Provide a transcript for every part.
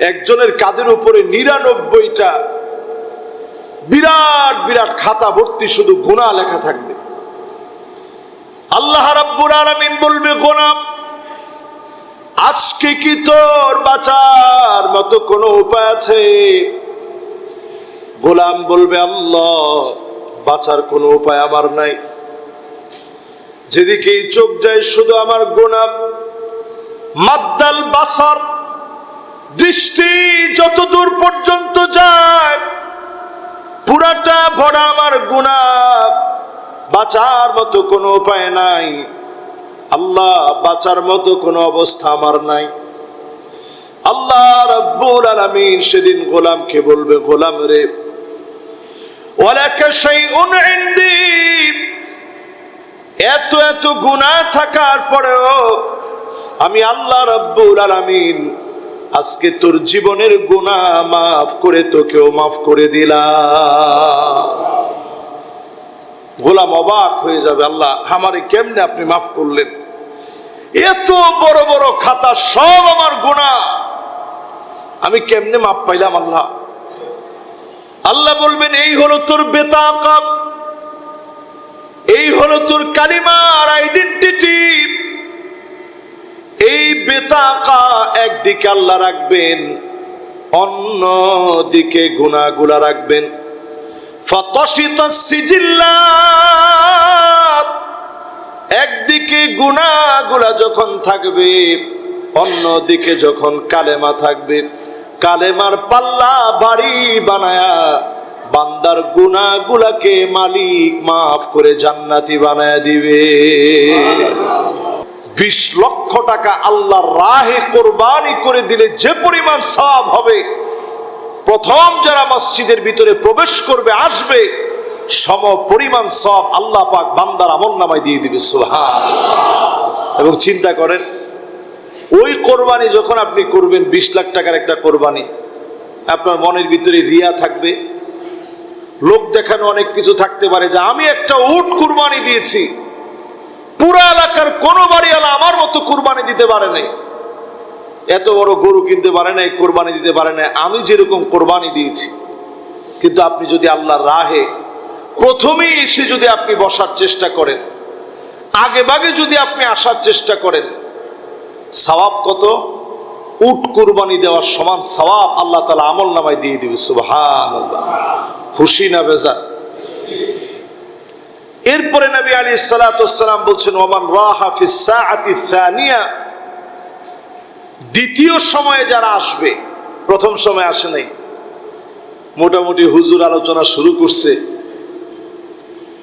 একজনের কাদের উপরে নিরানব্বইটা বিরাট বিরাট খাতা ভর্তি, শুধু গুণা লেখা থাকবে। আল্লাহ রাব্বুল আলামিন বলবে, গোলাম, আজকে কি তোর বাঁচার মতো কোনো উপায় আছে? গোলাম বলবে, আল্লাহ, বাঁচার কোনো উপায় আমার নাই। যেদিকেই চোখ যায় শুধু আমার গোলাম। মাদ্দাল বাসার দৃষ্টি যত দূর পর্যন্ত যায়, পুরাটা ভরা আমার গুণা, বাঁচার মতো কোনো উপায় নাই। আল্লাহ বাঁচার মতো কোনো অবস্থা আমার নাই। আল্লাহ রব্বুল আলামিন সেদিন গোলামকে বলবে, গোলাম রে, ওয়ালাকা শাইউন ইনদি। এত এত গুনাহ থাকার পরেও আমি আল্লাহ রব্বুল আলামিন আজকে তোর জীবনের গুনাহ মাফ করে তোকেও মাফ করে দিলা গোলাম অবাক হয়ে যাবে, আল্লাহ, আমারে কেমনে আপনি মাফ করলেন? এত বড় বড় খাতা সব আমার গুণা আমি কেমনে মাপ পাইলাম, আল্লাহ? আল্লাহ বলবেন, এই হলো তোর বেতাকাম, এই হলো তোর কালিমার আইডেন্টিটি এই বেতাকা একদিকে আল্লাহ রাখবেন অন্য দিকে গুণাগুলা রাখবেন একদিকে গুণাগুলা যখন থাকবে, অন্যদিকে যখন কালেমা থাকবে। কালেমার পাল্লা বাড়ি বানায়া, বান্দার গুনাগুলাকে মালিক মাফ করে জান্নাতি বানায় দিবে। বিশ লক্ষ টাকা আল্লাহর রাহে কোরবানি করে দিলে যে পরিমাণ সওয়াব হবে, প্রথম যারা মসজিদের ভিতরে প্রবেশ করবে, আসবে, সম পরিমাণ সব আল্লাহ পাক বান্দার আমল নামায় দিয়ে দিবে সুহান এবং চিন্তা করেন, ওই কোরবানি যখন আপনি করবেন, বিশ লাখ টাকার একটা কোরবানি, আপনার মনের ভিতরে রিয়া থাকবে, লোক দেখানো অনেক কিছু থাকতে পারে যে আমি একটা উট কোরবানি দিয়েছি পুরা এলাকার কোনো বাড়িওয়ালা আমার মতো কুরবানি দিতে পারে নাই। এত বড় গরু কিনতে পারে নাই, কোরবানি দিতে পারে নাই। আমি যেরকম কোরবানি দিয়েছি, কিন্তু আপনি যদি আল্লাহর রাহে প্রথমেই এসে যদি আপনি বসার চেষ্টা করেন আগে বাগে যদি আপনি আসার চেষ্টা করেন, সওয়াব কত? উট কুরবানি দেওয়ার সমান সওয়াব আল্লাহ তালা আমল নামায় দিয়ে দিবে সুবহান খুশি না বেজা এরপরে নবী আলী সালাতাম বলছেন, ওমান দ্বিতীয় সময়ে যারা আসবে, প্রথম সময় আসে নাই। মোটামুটি হুজুর আলোচনা শুরু করছে।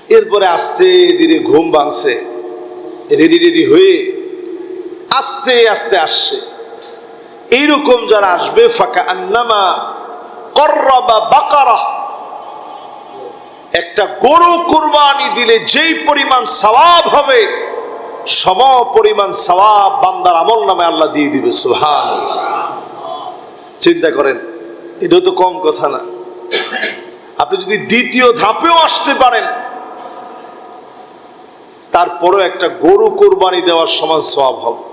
এরপরে আস্তে ধীরে ঘুম ভাঙছে, রেডি রেডি হয়ে আস্তে আস্তে আসছে। এইরকম যারা আসবে, ফাঁকা আন্নামা করবা বাকারা একটা গরু কুরবানি দিলে যেই পরিমাণ সওয়াব হবে সম পরিমাণ সওয়াব বান্দার আমল নামে আল্লাহ দিয়ে দিবে সুহান চিন্তা করেন, এটা তো কম কথা না। আপনি যদি দ্বিতীয় ধাপেও আসতে পারেন, তারপরও একটা গরু কোরবানি দেওয়ার সমান সওয়াব হবে।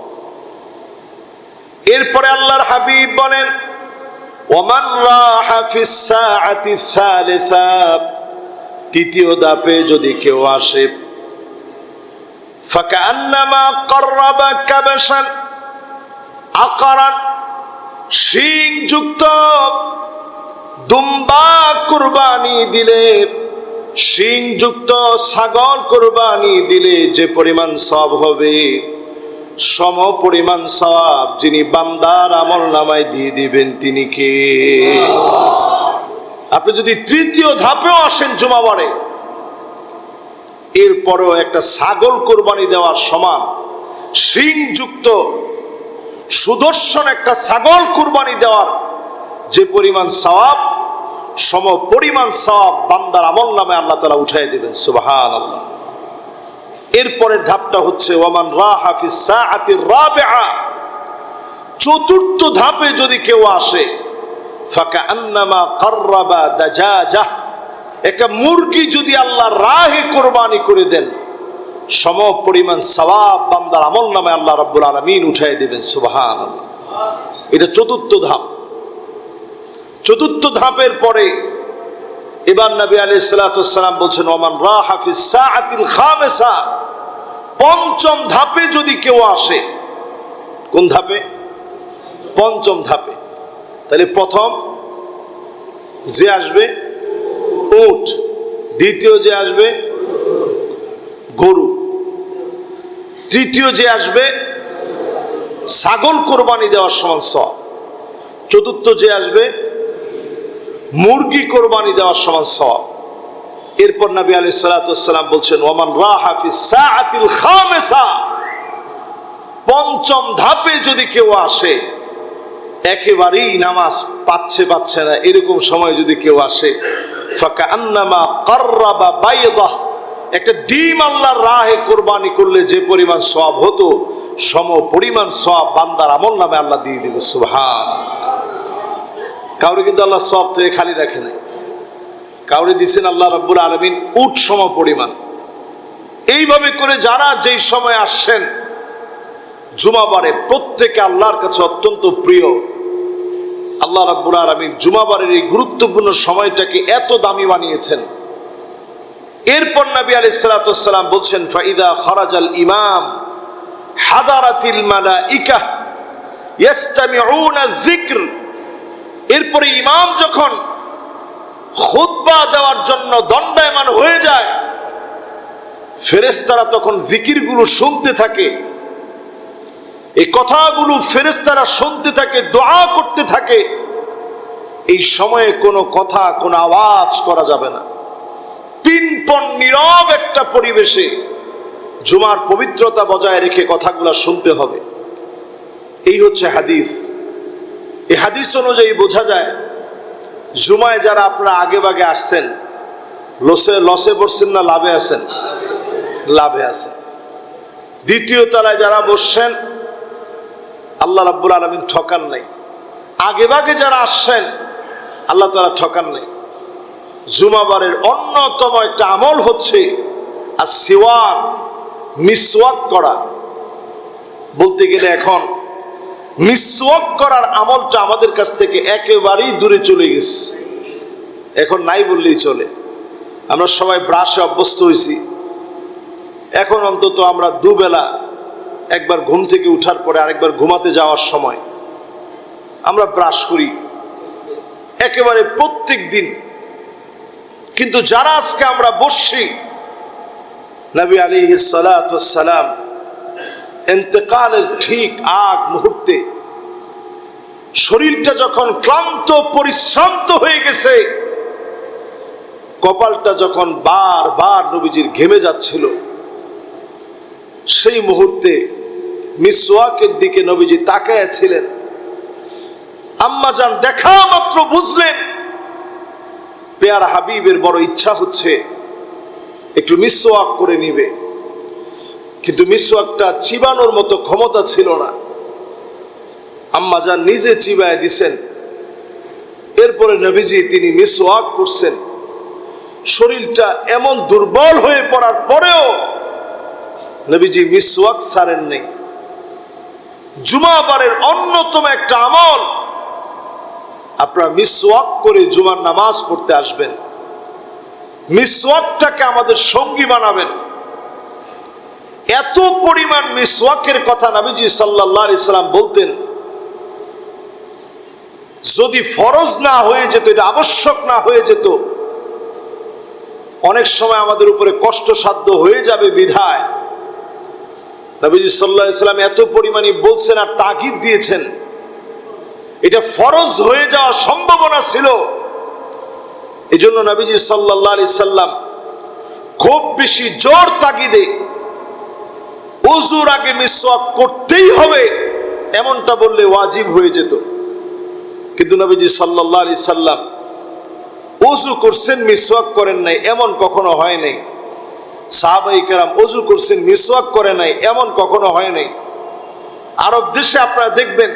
এরপরে আল্লাহর হাবিব বলেন, ওমান রাহা ফিস সাআতি সালিসা তৃতীয় দাপে যদি কেউ আসে ফাকান্নামা কররাবা কাবাশান, আকারান, শিং যুক্ত, দুম্বা কুরবানি দিলে, শিং যুক্ত ছাগল কুরবানি দিলে যে পরিমাণ সব হবে, সম পরিমাণ সব যিনি বান্দার আমল নামায় দিয়ে দিবেন তিনি কে? আপনি যদি তৃতীয় ধাপেও আসেন জুমাবারে, এরপরেও একটা ছাগল কোরবানি দেওয়ার সমান যুক্ত সুদর্শন একটা ছাগল কোরবানি দেওয়ার যে পরিমাণ সওয়াব, সম পরিমাণ সওয়াব বান্দার আমল নামে আল্লাহ তালা উঠাই দেবেন সুবাহান আল্লাহ এরপরের ধাপটা হচ্ছে, ওয়ামান রাহাফিস চতুর্থ ধাপে যদি কেউ আসে ফাঁকা আন্নামা কার্রাবা দাজাজা। একটা মুরগি যদি আল্লাহ রাহে কোরবানি করে দেন সম পরিমাণ সওয়াব বান্দার আমল নামে আল্লাহ রব্বুল আলমিন উঠাই দেবেন সুবাহান এটা চতুর্থ ধাপ। চতুর্থ ধাপের পরে এবার নবী আলাইহিস সালাম বলছেন, ওমান রা হাফিজ সাআতিল খামেসা। পঞ্চম ধাপে যদি কেউ আসে, কোন ধাপে? পঞ্চম ধাপে। তাহলে প্রথম যে আসবে উট, দ্বিতীয় যে আসবে গরু, তৃতীয় যে আসবে ছাগল কোরবানি দেওয়ার সমান সব চতুর্থ যে আসবে মুরগি কোরবানি দেওয়ার সমান সব এরপর নবী আলি সালাতাম বলছেন ওমান পঞ্চম ধাপে যদি কেউ আসে একেবারেই নামাজ পাচ্ছে পাচ্ছে না এরকম সময় যদি কেউ আসে আন্নামা একটা ডিম আল্লাহর রাহে কোরবানি করলে যে পরিমাণ সব হতো, সম পরিমাণ সব বান্দার আমল নামে আল্লাহ দিয়ে দিবে সুবহান কাউরে কিন্তু আল্লাহ সব থেকে খালি রাখে নাই। কাউরে দিচ্ছেন আল্লাহ রাব্বুল আলমিন উট সম পরিমাণ। এইভাবে করে যারা যেই সময় আসছেন জুমাবারে প্রত্যেকে আল্লাহর কাছে অত্যন্ত প্রিয়। আল্লাহ রাব্বুল আলমিন জুমাবারের এই গুরুত্বপূর্ণ সময়টাকে এত দামি বানিয়েছেন। এরপর নবী আলি সালাতাম বলছেন, ফাইদা খরাজাল ইমাম হাদারাতিল মালা ইকা ইয়াস্তামিউনা যিকর। এরপরে ইমাম যখন খুতবা দেওয়ার জন্য দণ্ডায়মান হয়ে যায় ফেরেস্তারা তখন জিকিরগুলো শুনতে থাকে। এই কথাগুলো ফেরেস্তারা শুনতে থাকে, দোয়া করতে থাকে। এই সময়ে কোনো কথা, কোনো আওয়াজ করা যাবে না। পিনপন নীরব একটা পরিবেশে জুমার পবিত্রতা বজায় রেখে কথাগুলো শুনতে হবে। এই হচ্ছে হাদিস। এই হাদিস অনুযায়ী বোঝা যায়, জুমায় যারা আপনারা আগে বাগে আসছেন, লসে লসে পড়ছেন না, লাভে আছেন? লাভে আছেন। দ্বিতীয় তলায় যারা বসছেন আল্লাহ রাব্বুল আলমিন ঠকান নাই। আগে বাগে যারা আসছেন, আল্লাহ তারা ঠকান নেই। জুমাবারের অন্যতম একটা আমল হচ্ছে আর সিওয়াক মিসওয়াক করা। বলতে গেলে এখন মিসওয়াক করার আমলটা আমাদের কাছ থেকে একেবারেই দূরে চলে গেছে। এখন নাই বললেই চলে। আমরা সবাই ব্রাশে অভ্যস্ত হয়েছি। এখন অন্তত আমরা দুবেলা একবার ঘুম থেকে উঠার পরে আরেকবার ঘুমাতে যাওয়ার সময় আমরা ব্রাশ করি। একেবারে প্রত্যেক দিন। কিন্তু যারা আজকে আমরা বসছি, নবী আলী সালাম এতেকালের ঠিক আগ মুহূর্তে শরীরটা যখন ক্লান্ত, পরিশ্রান্ত হয়ে গেছে, কপালটা যখন বার বার নবীজির ঘেমে যাচ্ছিল, সেই মুহূর্তে মিসওয়াকের দিকে নবীজি তাকায় ছিলেন আম্মা যান দেখা মাত্র বুঝলেন। পেয়ার হাবিবের বড় ইচ্ছা হচ্ছে একটু মিসওয়াক করে নিবে। কিন্তু মিসওয়াকটা চিবানোর মতো ক্ষমতা ছিল না। আম্মা যান নিজে চিবায় দিছেন। এরপরে নবীজি তিনি মিসওয়াক করছেন। শরীরটা এমন দুর্বল হয়ে পড়ার পরেও নবীজি মিসওয়াক সারেন নেই জুমাবারের অন্যতম একটা আমল। আপনারা মিসওয়াক করে জুমার নামাজ পড়তে আসবেন। মিসওয়াকটাকে আমাদের সঙ্গী বানাবেন। এত পরিমাণ মিসওয়াকের কথা নবীজি সাল্লাহ ইসলাম বলতেন। যদি ফরজ না হয়ে যেত, এটা আবশ্যক না হয়ে যেত, অনেক সময় আমাদের উপরে কষ্টসাধ্য হয়ে যাবে বিধায়। নবীজি সাল্লাহ ইসলাম এত পরিমাণে বলছেন আর তাগিদ দিয়েছেন। এটা ফরজ হয়ে যাওয়ার সম্ভাবনা ছিল। এই জন্য নবীজি সাল্লাহ আলি সাল্লাম খুব বেশি জোর তাগিদে অজুর আগে মিসওয়াক করতেই হবে, এমনটা বললে ওয়াজিব হয়ে যেত। কিন্তু নবীজি সাল্লাহ আলি সাল্লাম অজু করছেন, মিসওয়াক করেন নাই, এমন কখনো হয় নাই। সাহাবাই কেরাম অজু করছেন মিসওয়াক করে নাই, এমন কখনো হয় নাই। আরব দেশে আপনারা দেখবেন,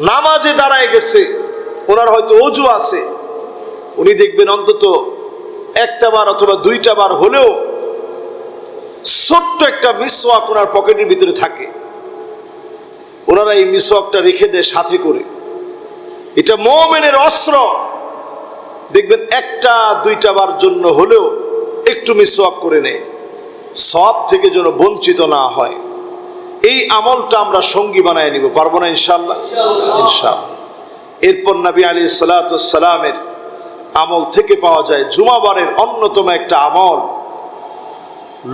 নামাজে দাঁড়ায় গেছে, ওনার হয়তো অজু আছে। উনি দেখবেন অন্তত একটা বার অথবা দুইটা বার হলেও ছোট্ট একটা মিসওয়াক ওনার পকেটের ভিতরে থাকে। ওনারা এই মিসওয়াকটা রেখে দেয় সাথে করে। এটা মোমেনের অস্ত্র। দেখবেন একটা, দুইটা বার জন্য হলেও একটু মিসওয়াক করে নেয় সব থেকে যেন বঞ্চিত না হয়। এই আমলটা আমরা সঙ্গী বানায় নিব পারব না ইনশাল্লাহ ইনশাল্লাহ এরপর নবী আলী সালাতামের আমল থেকে পাওয়া যায় জুমাবারের অন্যতম একটা আমল।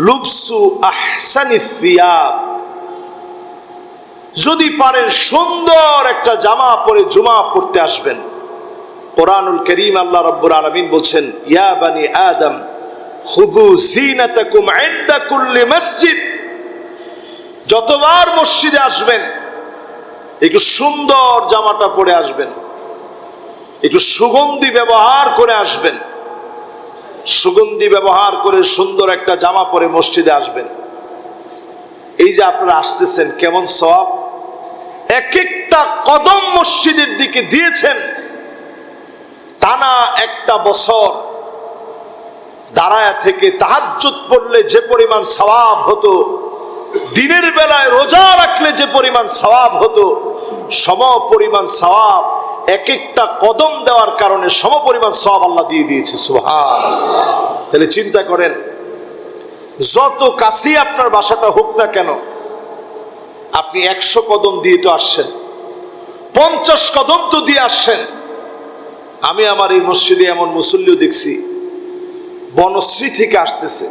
লুপসু আহসানি থিয়াব যদি পারেন সুন্দর একটা জামা পরে জুমা পড়তে আসবেন। কোরআনুল করিম আল্লাহ রব্বুর আলমিন বলছেন ইয়া বানি আদম মসজিদ। যতবার মসজিদে আসবেন, একটু সুন্দর জামাটা পরে আসবেন, একটু সুগন্ধি ব্যবহার করে আসবেন, সুগন্ধি ব্যবহার করে সুন্দর একটা জামা পরে মসজিদে আসবেন। এই যে আপনারা আসতেছেন, কেমন সব এক একটা কদম মসজিদের দিকে দিয়েছেন, টানা একটা বছর দাঁড়ায়া থেকে তাহাজ্জুদ পড়লে যে পরিমাণ সওয়াব হতো, দিনের বেলায় রোজা রাখলে যে পরিমাণ সওয়াব হতো, সম পরিমাণ সওয়াব এক একটা কদম দেওয়ার কারণে সম পরিমাণ সওয়াব আল্লাহ দিয়ে দিয়েছে সুবহান তাহলে চিন্তা করেন, যত কাছে আপনার বাসাটা হোক না কেন, আপনি একশো কদম দিয়ে তো আসছেন, পঞ্চাশ কদম তো দিয়ে আসছেন। আমি আমার এই মসজিদে এমন মুসল্লিও দেখছি বনশ্রী থেকে আসতেছে।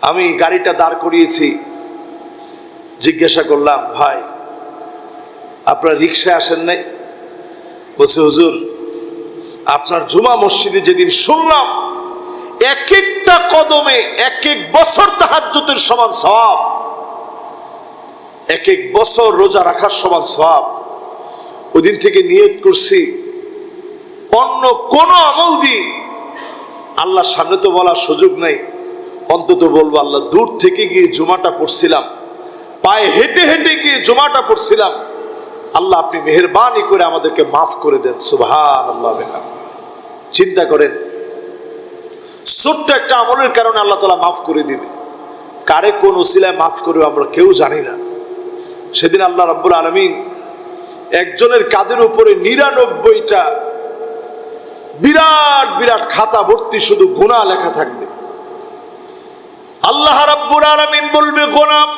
আমি গাড়িটা দাঁড় করিয়েছি। জিজ্ঞাসা করলাম, ভাই, আপনার রিক্সায় আসেন নাই? বলছে, হুজুর, আপনার জুমা মসজিদে যেদিন শুনলাম এক একটা কদমে এক এক বছর তাহাজ্জুতের সমান সওয়াব। এক এক বছর রোজা রাখার সমান সওয়াব। ওদিন থেকে নিয়ত করছি, অন্য কোনো আমল দিয়ে আল্লাহর সামনে তো বলার সুযোগ নেই। অন্তত বলব আল্লাহ, দূর থেকে গিয়ে জুমাটা পড়ছিলাম। পায়ে হেঁটে হেঁটে গিয়ে জুমাটা পড়ছিলাম। আল্লাহ আপনি মেহরবানি করে আমাদেরকে মাফ করে দেন সুবহান আল্লাহ চিন্তা করেন, ছোট্ট একটা আমলের কারণে আল্লাহ তালা মাফ করে দিবে। কারে কোন উসিলায় মাফ করবে আমরা কেউ জানি না। সেদিন আল্লাহ রব্বুল আলমিন একজনের কাদের উপরে নিরানব্বইটা বিরাট বিরাট খাতা ভর্তি, শুধু গোনা লেখা থাকবে। আল্লাহ রাব্বুল আলামিন বলবে, গোলাম,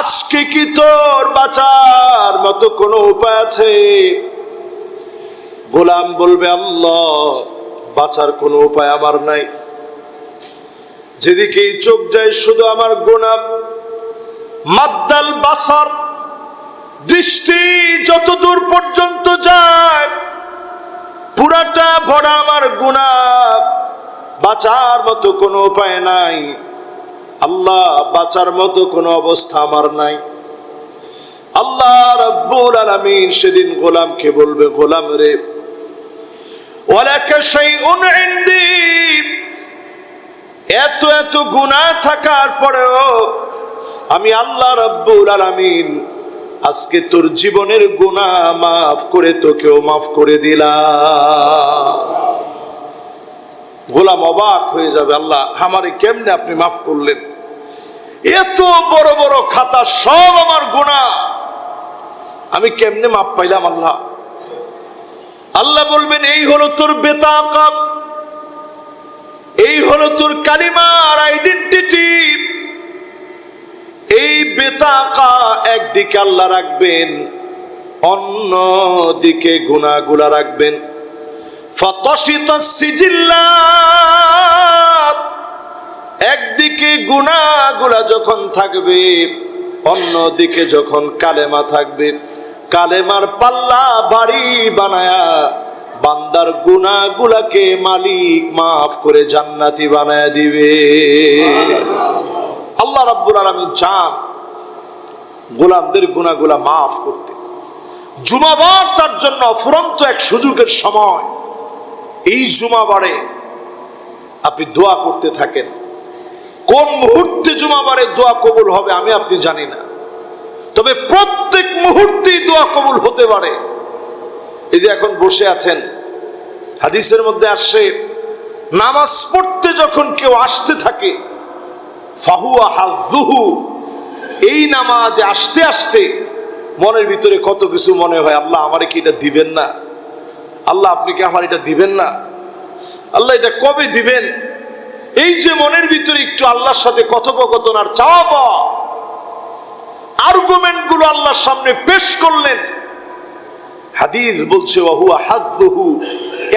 আজকে কি তোর বাঁচার মতো কোনো উপায় আছে? গোলাম বলবে, আল্লাহ, বাঁচার কোনো উপায় আমার নাই। যেদিকেই চোখ যায়, শুধু আমার গোলাম। মাদ্দাল বাসার দৃষ্টি যত দূর পর্যন্ত যায় পুরাটা ভরা আমার গুণা বাঁচার মতো কোনো উপায় নাই। আল্লাহ, বাঁচার মতো কোনো অবস্থা আমার নাই। আল্লাহ রব্বুল আলামিন সেদিন গোলামকে বলবে, গোলাম রে, ওয়ালাকা শাইউন ইনদি। এত এত গুনাহ থাকার পরেও আমি আল্লাহ রব্বুল আলামিন আজকে তোর জীবনের গুনাহ মাফ করে তোকেও মাফ করে দিলাম। গোলাম অবাক হয়ে যাবে, আল্লাহ, আমারে কেমনে আপনি মাফ করলেন? এত বড় বড় খাতা সব আমার গুণা আমি কেমনে মাপ পাইলাম, আল্লাহ? আল্লাহ বলবেন, এই হলো তোর বেতাকাম, এই হলো তোর কালিমার আইডেন্টিটি এই বেতাকা একদিকে আল্লাহ রাখবেন অন্য দিকে গুণাগুলা রাখবেন একদিকে গুণাগুলা যখন থাকবে, অন্যদিকে যখন কালেমা থাকবে। কালেমার পাল্লা বাড়ি বানায়া, বান্দার গুনাগুলাকে মালিক মাফ করে জান্নাতি বানায় দিবে। আল্লাহ রাব্বুল আলামিন চান গোলামদের গুনাগুলা মাফ করতে। জুমাবার তার জন্য অফুরন্ত এক সুযোগের সময়। এই জুমাবারে আপনি দোয়া করতে থাকেন। কোন মুহূর্তে জুমাবারে দোয়া কবুল হবে আমি আপনি জানি না। তবে প্রত্যেক মুহূর্তেই দোয়া কবুল হতে পারে। এই যে এখন বসে আছেন, হাদিসের মধ্যে আসছে নামাজ পড়তে যখন কেউ আসতে থাকে ফাহুয়া এই নামাজে আসতে আসতে মনের ভিতরে কত কিছু মনে হয়, আল্লাহ আমারে কি এটা দিবেন না? আল্লাহ আপনি কি আমার এটা দিবেন না? আল্লাহ এটা কবে দিবেন? এই যে মনের ভিতরে একটু আল্লাহর সাথে কথোপকথন আর চাওয়া পাওয়া আর্গুমেন্টগুলো আল্লাহর সামনে পেশ করলেন। হাদিস বলছে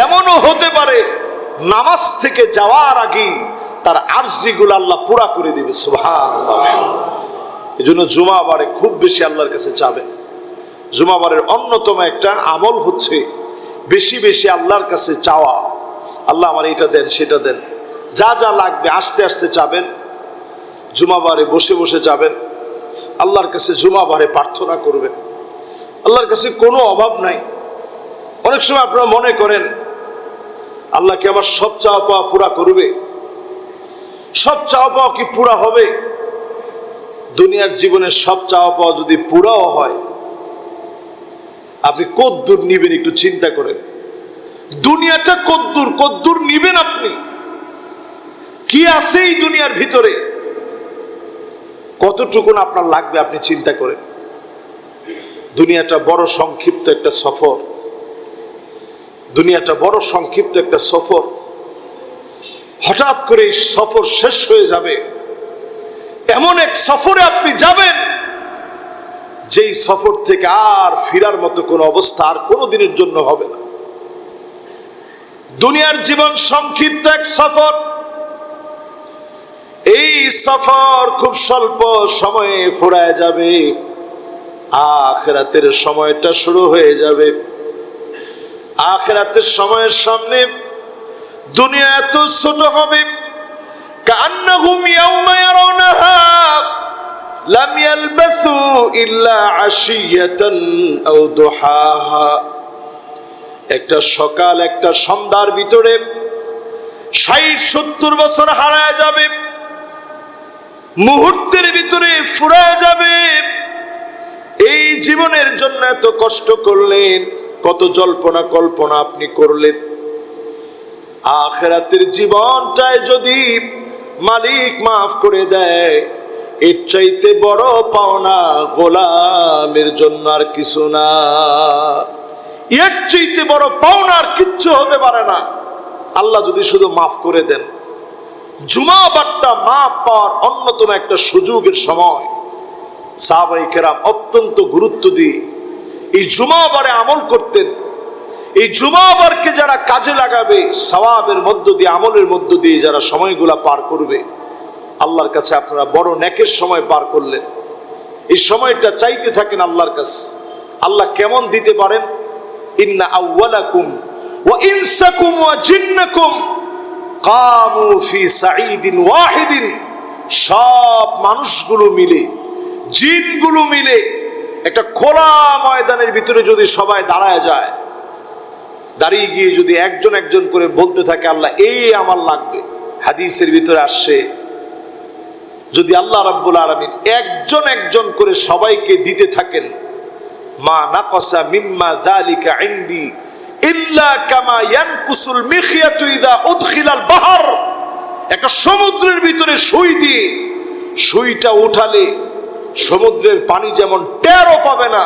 এমনও হতে পারে, নামাজ থেকে যাওয়ার আগেই তার আরজিগুলো আল্লাহ পুরা করে দিবে এই জন্য জুমাবারে খুব বেশি আল্লাহর কাছে চাবেন জুমাবারের অন্যতম একটা আমল হচ্ছে বেশি বেশি আল্লাহর কাছে চাওয়া। আল্লাহ আমার এটা দেন, সেটা দেন। যা যা লাগবে, আস্তে আস্তে চাবেন জুমাবারে বসে বসে যাবেন। আল্লাহর কাছে জুমাবারে প্রার্থনা করবেন। আল্লাহর কাছে কোনো অভাব নাই। অনেক সময় আপনারা মনে করেন, আল্লাহ কি আমার সব চাওয়া পাওয়া পুরা করবে? সব চাওয়া পাওয়া কি পুরা হবে? দুনিয়ার জীবনের সব চাওয়া পাওয়া যদি পুরাও হয়, আপনি কদ্দূর নিবেন একটু চিন্তা করেন। দুনিয়াটা কদ্দূর কদ্দূর নিবেন আপনি। কি আছে এই দুনিয়ার ভিতরে? কতটুকুন আপনার লাগবে আপনি চিন্তা করেন। দুনিয়াটা বড় সংক্ষিপ্ত একটা সফর। দুনিয়াটা বড় সংক্ষিপ্ত একটা সফর। হঠাৎ করে সফর শেষ হয়ে যাবে। এমন এক সফরে আপনি যাবেন, যেই সফর থেকে আর ফিরার মতো কোনো অবস্থা আর কোনো দিনের জন্য হবে না। দুনিয়ার জীবন সংক্ষিপ্ত এক সফর। এই সফর খুব স্বল্প সময়ে ফুরায় যাবে, আখেরাতের সময়টা শুরু হয়ে যাবে। আখেরাতের সময়ের সামনে দুনিয়া এত ছোট হবে কান্নাহুম ইয়াউমা ইয়ারাউনাহা, লাম ইয়ালবাসু ইল্লা আশিয়াতান আও দুহাহা। একটা সকাল, একটা সন্ধ্যার ভিতরে ষাট, সত্তর বছর হারায় যাবে, মুহূর্তের ভিতরে ফুরায় যাবে। এই জীবনের জন্য এত কষ্ট করলেন, কত জল্পনা কল্পনা আপনি করলেন। আখেরাতের জীবনটায় যদি মালিক মাফ করে দেয়, এর চাইতে বড় পাওনা গোলামের জন্য আর কিছু না। এর চাইতে বড় পাওনা আর কিচ্ছু হতে পারে না। আল্লাহ যদি শুধু মাফ করে দেন জুমা বাট্টা মাফ পাওয়ার অন্যতম একটা সুযোগের সময় সাহাবাই অত্যন্ত গুরুত্ব দিয়ে এই জুমাবারে আমল করতেন। এই জুমাবারকে যারা কাজে লাগাবে, সওয়াবের মধ্য দিয়ে, আমলের মধ্য দিয়ে যারা সময়গুলা পার করবে, আল্লাহর কাছে আপনারা বড় নেকের সময় পার করলেন। এই সময়টা চাইতে থাকেন আল্লাহর কাছে। আল্লাহ কেমন দিতে পারেন? ইন্না আউওয়ালাকুম ওয়া ইনসাকুম ওয়া জিন্নাকুম কামু ফি ওয়াহিদিন। সব মানুষগুলো মিলে, জিনগুলো মিলে একটা খোলা ময়দানের ভিতরে যদি সবাই দাঁড়ায় যায় দাঁড়িয়ে গিয়ে যদি একজন একজন করে বলতে থাকে, আল্লাহ, এই আমার লাগবে। হাদিসের ভিতরে আসছে, যদি আল্লাহ রাব্বুল আলামিন একজন একজন করে সবাইকে দিতে থাকেন, মা নাকসা মিম্মা যালিকা ইনদি ইল্লা কামা ইয়ানকুসুল মিখিয়াতু ইদা উদখিলাল বাহর। একটা সমুদ্রের ভিতরে সুই দিয়ে, সুইটা উঠালে সমুদ্রের পানি যেমন টেরও পাবে না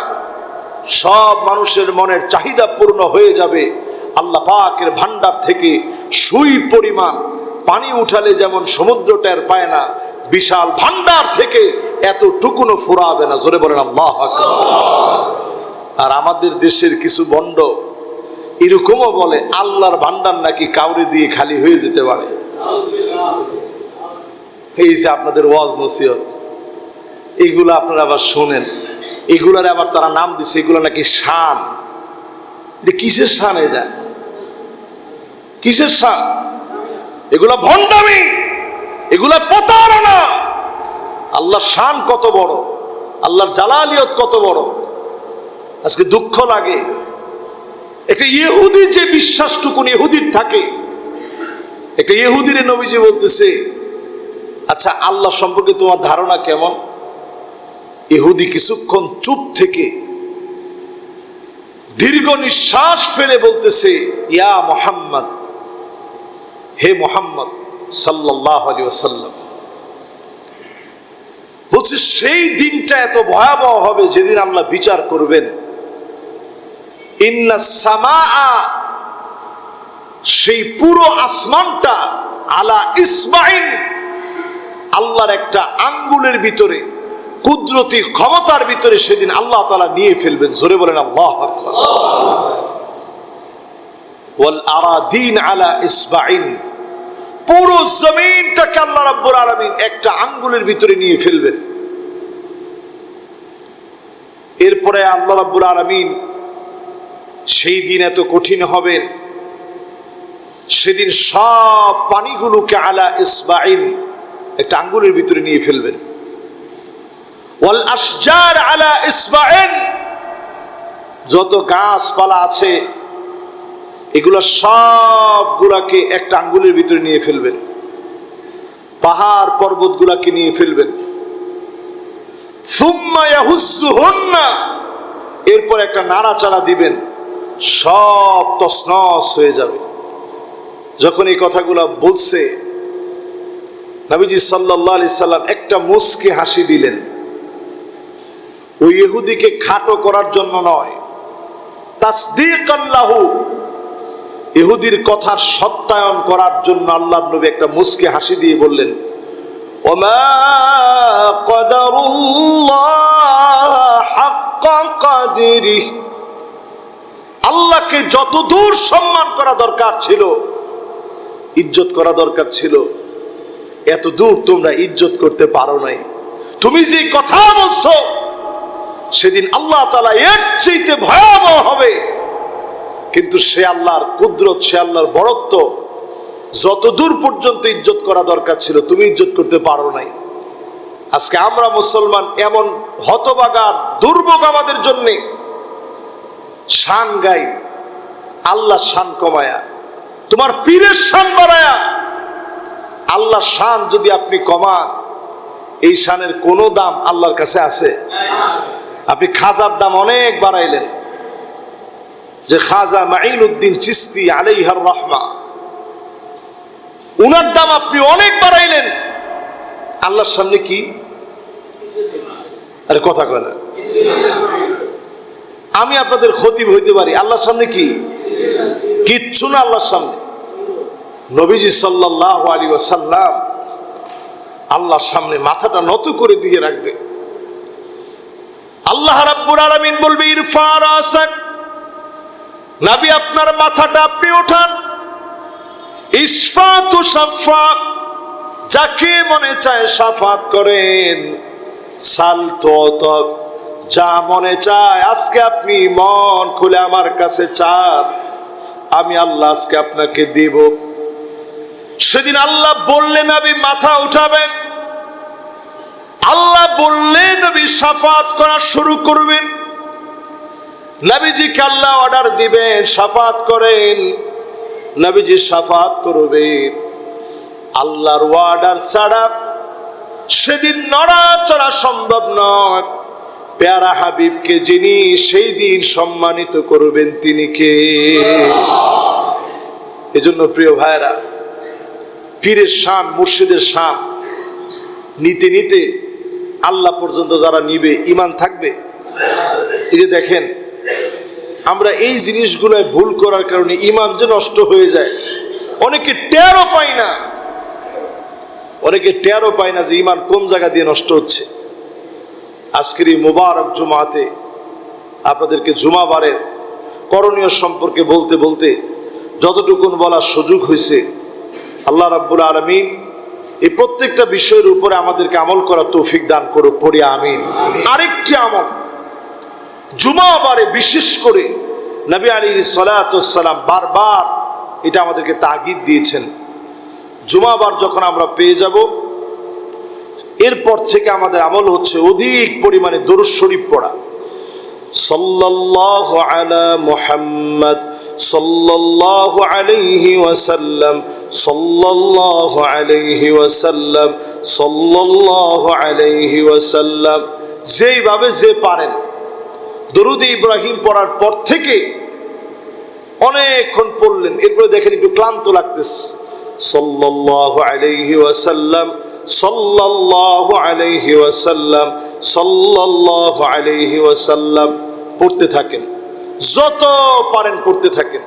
সব মানুষের মনের চাহিদা পূর্ণ হয়ে যাবে। আল্লাহ পাকের ভান্ডার থেকে সুই পরিমাণ, পানি উঠালে যেমন সমুদ্র টের পায় না, বিশাল ভান্ডার থেকে এতটুকুনো ফুরাবে না। জোরে বলেন, আল্লাহ। আর আমাদের দেশের কিছু বন্ড, এরকমও বলে, আল্লাহর ভান্ডার নাকি কাউরে দিয়ে খালি হয়ে যেতে পারে। এই যে আপনাদের ওয়াজ নসিহত এইগুলো আপনারা আবার শোনেন। এগুলার আবার তারা নাম দিছে, এগুলো নাকি শান। কিসের শান এটা? কিসের শান? এগুলা ভণ্ডামি, এগুলা প্রতারণা। আল্লাহর শান কত বড়, আল্লাহর জালালিয়ত কত বড়। আজকে দুঃখ লাগে। একটা ইহুদির যে বিশ্বাসটুকুন ইহুদির থাকে, একটা ইহুদির নবীজি বলতেছে আচ্ছা আল্লাহ সম্পর্কে তোমার ধারণা কেমন? ইহুদি কিছুক্ষণ চুপ থেকে দীর্ঘ নিঃশ্বাস ফেলে বলতেছে, ইয়া মোহাম্মদ, হে মোহাম্মদ সাল্লাহ আলী ওসাল্লাম বলছে সেই দিনটা এত ভয়াবহ হবে যেদিন আল্লাহ বিচার করবেন। সেই পুরো আসমানটা আলা ইসমাইন আল্লাহর একটা আঙ্গুলের ভিতরে কুদরতি ক্ষমতার ভিতরে সেদিন আল্লাহ তালা নিয়ে ফেলবেন। জোরে বলেন, আল্লাহ। আলা ইসমাইন পুরো জমিনটাকে আল্লাহ রাব্বুল আলামিন একটা আঙ্গুলের ভিতরে নিয়ে ফেলবেন। এরপরে আল্লাহ রাব্বুল আলামিন সেই দিন এত কঠিন হবেন সেদিন সব পানিগুলোকে আলা ইসবাইন একটা আঙ্গুলের ভিতরে নিয়ে ফেলবেন। যত গাছপালা আছে, এগুলো সবগুলাকে একটা আঙ্গুলের ভিতরে নিয়ে ফেলবেন। পাহাড় পর্বতগুলাকে নিয়ে ফেলবেন। এরপর একটা নাড়াচাড়া দিবেন, সব তসনস হয়ে যাবে। যখন এই কথাগুলো বলছে, নবীজি সাল্লাহ আলি সাল্লাম একটা মুসকে হাসি দিলেন। ওই ইহুদিকে খাটো করার জন্য নয়। তাসদিক আল্লাহু ইহুদির কথার সত্যায়ন করার জন্য আল্লাহ নবী একটা মুসকে হাসি দিয়ে বললেন, ওমা আল্লাহকে যতদূর সম্মান করা দরকার ছিল, ইজ্জত করা দরকার ছিল এত দূর তোমরা ইজ্জত করতে পারো নাই। তুমি যে কথা বলছো সেদিন আল্লাহ তালা এর চাইতে ভয়াবহ হবে। কিন্তু সে আল্লাহর কুদরত, সে আল্লাহর বড়ত্ব যত দূর পর্যন্ত ইজ্জত করা দরকার ছিল, তুমি ইজ্জত করতে পারো নাই। আজকে আমরা মুসলমান এমন হতবাগার, দুর্ভোগ আমাদের জন্যে শান গাই, আল্লাহ শান কমায়া। তোমার পীরের শান বাড়ায়া আল্লাহ শান যদি আপনি কমান, এই শানের কোনো দাম আল্লাহর কাছে আছে? আপনি খাজার দাম অনেক বাড়াইলেন। যে খাজা মাইন উদ্দিন চিস্তি আলাইহার রহমা। উনার দাম আপনি অনেক বাড়াইলেন। আল্লাহর সামনে কি? আরে কথা কয় না। আমি আপনাদের ক্ষতি হইতে পারি। আল্লাহর সামনে কি? কিচ্ছু না আল্লাহর সামনে। নবীজি সাল্লাহ আলী ওয়াসাল্লাম আল্লাহর সামনে মাথাটা নত করে দিয়ে রাখবে। আল্লাহ রাব্বুল আলামিন বলবে, ইরফার আসাক। নবী, আপনার মাথাটা আপনি ওঠান। ইসফাতু সাফা যাকে মনে চায় সাফাত করেন। সালতো তক যা মনে চায়, আজকে আপনি মন খুলে আমার কাছে চান। আমি আল্লাহ আজকে আপনাকে দিব। সেদিন আল্লাহ বললেন আমি মাথা উঠাবেন। আল্লাহ বললেন নবী সাফাত করা শুরু করবেন। নবীজিকে আল্লাহ অর্ডার দিবেন, সাফাত করেন। নবীজি সাফাত করবেন আল্লাহর ওয়ার্ডার ছাড়া সেদিন নড়াচড়া সম্ভব নয়। পেয়ারা হাবিবকে যিনি সেই দিন সম্মানিত করবেন, তিনি কে? এজন্য প্রিয় ভাইরা পীরের শান, মুর্শিদের শান, নিতে নিতে আল্লাহ পর্যন্ত যারা নিবে ইমান থাকবে। এই যে দেখেন, আমরা এই জিনিসগুলোয় ভুল করার কারণে ইমান যে নষ্ট হয়ে যায়, অনেকে টেরও পায় না। অনেকে টেরও পায় না যে ইমান কোন জায়গা দিয়ে নষ্ট হচ্ছে। আজকের এই মোবারক জুমাতে আপনাদেরকে জুমাবারের করণীয় সম্পর্কে বলতে বলতে যতটুকুন বলার সুযোগ হয়েছে, আল্লাহ রাব্বুল আলমিন এই প্রত্যেকটা বিষয়ের উপরে আমাদেরকে আমল করা তৌফিক দান করুক পড়ি আমিন। আরেকটি আমল জুমাবারে বিশেষ করে নবী আলী সালাতাম বারবার এটা আমাদেরকে তাগিদ দিয়েছেন। জুমাবার যখন আমরা পেয়ে যাব এরপর থেকে আমাদের আমল হচ্ছে অধিক পরিমাণে দরুদ শরীফ পড়া। সাল্লাল্লাহু আলা মুহাম্মদ সাল্লাল্লাহু আলাইহি ওয়াসাল্লাম সাল্লাল্লাহু আলাইহি ওয়াসাল্লাম, সাল্লাল্লাহু আলাইহি ওয়াসাল্লাম, যেইভাবে যে পারেন। দরুদ ইব্রাহিম পড়ার পর থেকে অনেকক্ষণ পড়লেন। এরপরে দেখেন একটু ক্লান্ত লাগতেছে। সাল্লাল্লাহু আলাইহি ওয়াসাল্লাম, সাল্লাল্লাহু আলাইহি ওয়াসাল্লাম, সাল্লাল্লাহু আলাইহি ওয়াসাল্লাম পড়তে থাকেন। যত পারেন পড়তে থাকেন।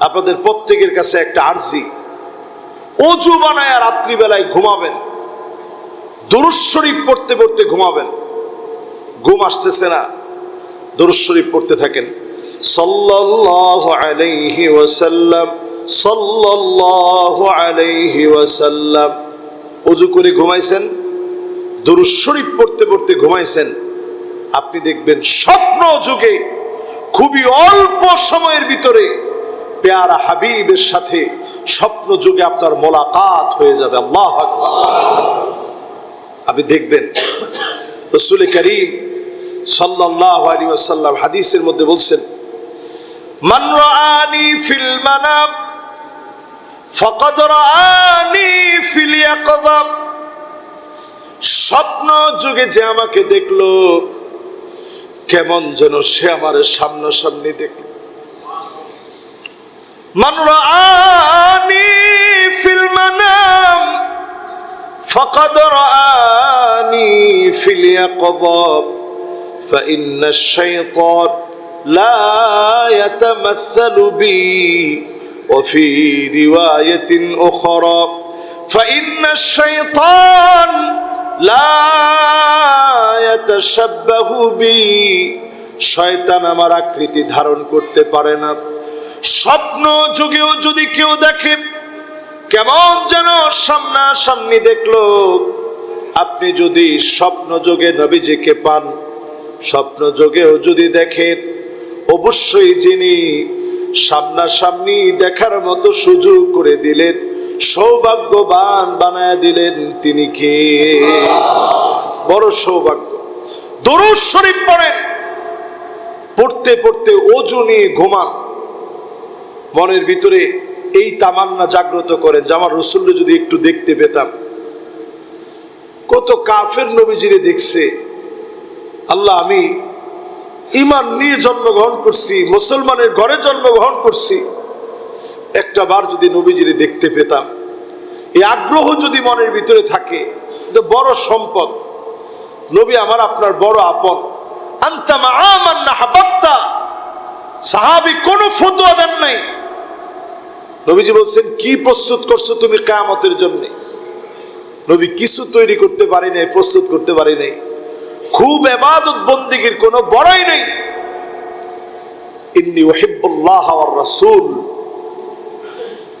আপনাদের প্রত্যেকের কাছে একটা আরজি। অজু বানায় রাত্রিবেলায় ঘুমাবেন। শরীফ পড়তে পড়তে ঘুমাবেন। ঘুম আসতেছে না। শরীফ পড়তে থাকেন। সাল্লাল্লাহু আলাইহি ওয়াসাল্লাম, সাল্লাল্লাহু আলাইহি ওয়াসাল্লাম। অজু করে ঘুমাইছেন। শরীফ পড়তে পড়তে ঘুমাইছেন। আপনি দেখবেন স্বপ্ন যুগে খুবই অল্প সময়ের ভিতরে পেয়ারা হাবিবের সাথে স্বপ্ন যুগে আপনার মোলাকাত হয়ে যাবে, আল্লাহ আপনি দেখবেন, রসুল করিম সাল্লাল্লাহু আলাইহি ওয়াসাল্লাম হাদিসের মধ্যে বলছেন, মান রাআনি ফিল মানাম ফাকাদ রাআনি ফিল ইয়াকযা স্বপ্ন যুগে যে আমাকে দেখল, কেমন যেন সে আমার সামনাসামনি দেখল। মান রাআনি ফিল মানাম فقد رآني في اليقظة فإن الشيطان لا يتمثل بي وفي رواية أخرى فإن الشيطان لا يتشبه بي শয়তান আমার আকৃতি ধারণ করতে পারে না স্বপ্ন যুগেও যদি কেউ দেখে, কেমন যেন সামনাসামনি দেখল, আপনি যদি স্বপ্ন যোগে নবীজিকে পান, স্বপ্ন যোগেও যদি দেখেন অবশ্যই যিনি সামনাসামনি দেখার মতো সুযোগ করে দিলেন, সৌভাগ্যবান বানায় দিলেন, তিনি কে? বড় সৌভাগ্য। দরুদ শরীফ পড়েন। পড়তে পড়তে ওজু নিয়ে ঘুমান। মনের ভিতরে এই তামান্না জাগ্রত করেন যে আমার রসুল্ল যদি একটু দেখতে পেতাম। কত কাফের নবীজিরে দেখছে। আল্লাহ, আমি ইমান নিয়ে জন্মগ্রহণ করছি, মুসলমানের ঘরে জন্মগ্রহণ করছি। একটা বার যদি নবীজিরে দেখতে পেতাম, এই আগ্রহ যদি মনের ভিতরে থাকে, এটা বড় সম্পদ। নবী, আমার আপনার বড় আপন। আন্তামা আমার না হাবাত্তা সাহাবি কোনো ফতুয়া দেন নাই। নবীজি বলছেন, কি প্রস্তুত করছ তুমি কামতের জন্য? নবী কিছু তৈরি করতে পারি নাই, প্রস্তুত করতে পারি নাই। খুব এবাদত বন্দিগির কোনো বড়াই নেই। রাসূল।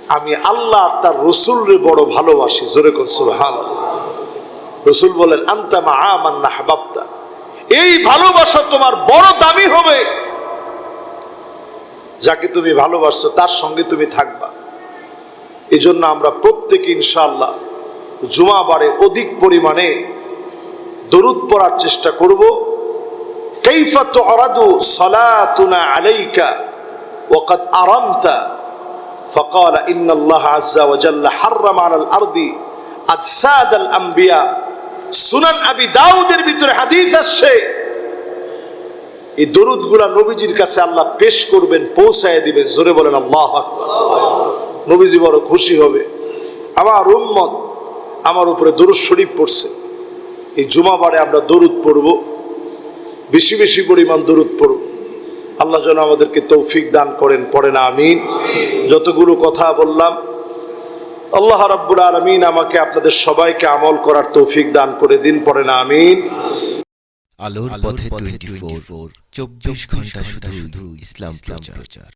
আমি আল্লাহ তার রসুল রে বড় ভালোবাসি, জোরে কর সুবহানাল্লাহ। রসুল বলেন আন্তামা হাবাবতা এই ভালোবাসা তোমার বড় দামি হবে। যাকে তুমি ভালোবাসছো, তার সঙ্গে তুমি থাকবা। এই জন্য আমরা প্রত্যেকে ইনশাআল্লাহ জুমাবারে অধিক পরিমাণে দরুদ পড়ার চেষ্টা করব কাইফা তুআরাদু সালাতুনা আলাইকা ওয়াকাদ আরামতা فقال إن الله عز وجل حرم على الأرض أجساد الأنبياء সুনান আবি দাউদের ভিতরে হাদিস আসছে এই দরুদ গুলা নবীজির কাছে আল্লাহ পেশ করবেন পৌঁছায় দিবেন জোরে বলেন আল্লাহ আকবার নবীজি বড় খুশি হবে। আমার উম্মত আমার উপরে দরুদ শরীফ পড়ছে। এই জুমাবারে আমরা দরুদ পড়ব। বেশি বেশি পরিমাণ দরুদ পড়ব। আল্লাহ যেন আমাদেরকে তৌফিক দান করেন পড়ে না আমিন। যতগুলো কথা বললাম আল্লাহ রাব্বুল আলমিন আমাকে আপনাদের সবাইকে আমল করার তৌফিক দান করে দিন পড়ে না আমিন। আলোর পথে টোয়েন্টি ফোর চব্বিশ ঘণ্টা শুধু ইসলাম প্রচার।